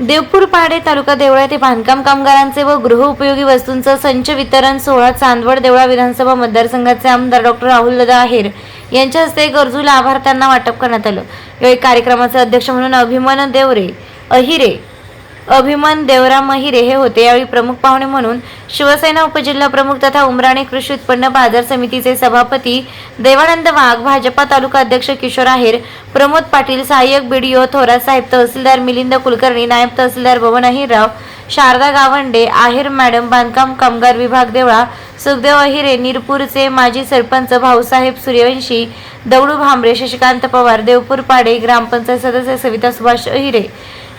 देवपूर पाडे तालुका देवळा येथे बांधकाम कामगारांचे व गृहउपयोगी वस्तूंचं संच वितरण सोहळा चांदवड देवळा विधानसभा मतदारसंघाचे आमदार डॉक्टर राहुल दादा आहेर यांच्या हस्ते गरजू लाभार्थ्यांना वाटप करण्यात आलं. यावेळी कार्यक्रमाचे अध्यक्ष म्हणून अभिमन देवरे अहिरे अभिमन देवराम महिरे हे होते. यावेळी प्रमुख पाहुणे म्हणून शिवसेना उपजिल्हा प्रमुख तथा उमराणे कृषी उत्पन्न बाजार समितीचे सभापती देवानंद वाघ भाजपा तालुका अध्यक्ष किशोर आहेर प्रमोद पाटील सहाय्यक बीडीओ थोरात साहेब तहसीलदार मिलिंद कुलकर्णी नायब तहसीलदार भवन अहिरराव शारदा गावंडे आहेर मॅडम बांधकाम कामगार विभाग देवळा सुखदेव अहिरे निरपूरचे माजी सरपंच भाऊसाहेब सूर्यवंशी दौडू भांबरे शशिकांत पवार देवपूर पाडे ग्रामपंचायत सदस्य सविता सुभाष अहिरे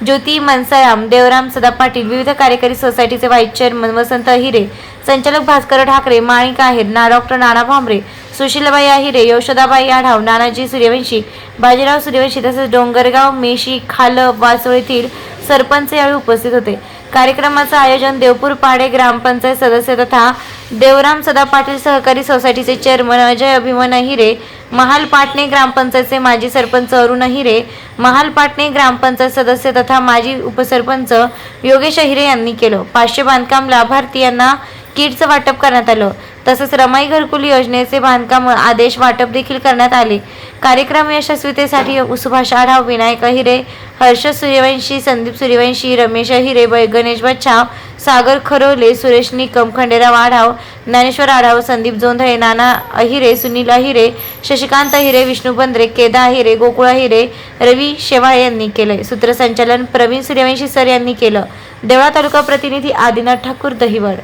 ज्योती मनसायाम देवराम सदा पाटील विविध कार्यकारी सोसायटीचे व्हाईस चेअरमन वसंत अहिरे संचालक भास्कर ठाकरे माणिक आहेर ना डॉक्टर नाना भांबरे सुशीलबाई अहिरे यशोदाबाई आढाव नानाजी सूर्यवंशी बाजीराव सूर्यवंशी तसेच डोंगरगाव मेशी खाल वासोळीतील येथील सरपंच यावेळी उपस्थित होते. कार्यक्रमाचं आयोजन देवपूर पाडे ग्रामपंचायत सदस्य तथा देवराम सदा पाटील सहकारी सोसायटीचे चेअरमन अजय अभिमन अहिरे महाल पाटणे ग्रामपंचायतचे माजी सरपंच अरुण अहिरे महाल पाटणे ग्रामपंचायत सदस्य तथा माजी उपसरपंच योगेश अहिरे यांनी केलं. पाचशे बांधकाम लाभार्थी यांना किटचं वाटप करण्यात आलं. तसंच रमाई घरकुल योजनेचे बांधकाम आदेश वाटप देखील करण्यात आले. कार्यक्रम यशस्वीतेसाठी सुभाष आढाव विनायक अहिरे हर्ष सूर्यवंशी संदीप सूर्यवंशी रमेश हिरे ब- गणेश बच्चाव सागर खरोले सुरेश निकम खंडेराव आढाव ज्ञानेश्वर आढाव संदीप जोंधळे नाना अहिरे सुनील अहिरे शशिकांत अहिरे विष्णू बंद्रे केदा अहिरे गोकुळ अहिरे रवी शेवाळे यांनी केले. सूत्रसंचालन प्रवीण सूर्यवंशी सर यांनी केलं. देवळा तालुका प्रतिनिधी आदिनाथ ठाकूर दहिवड.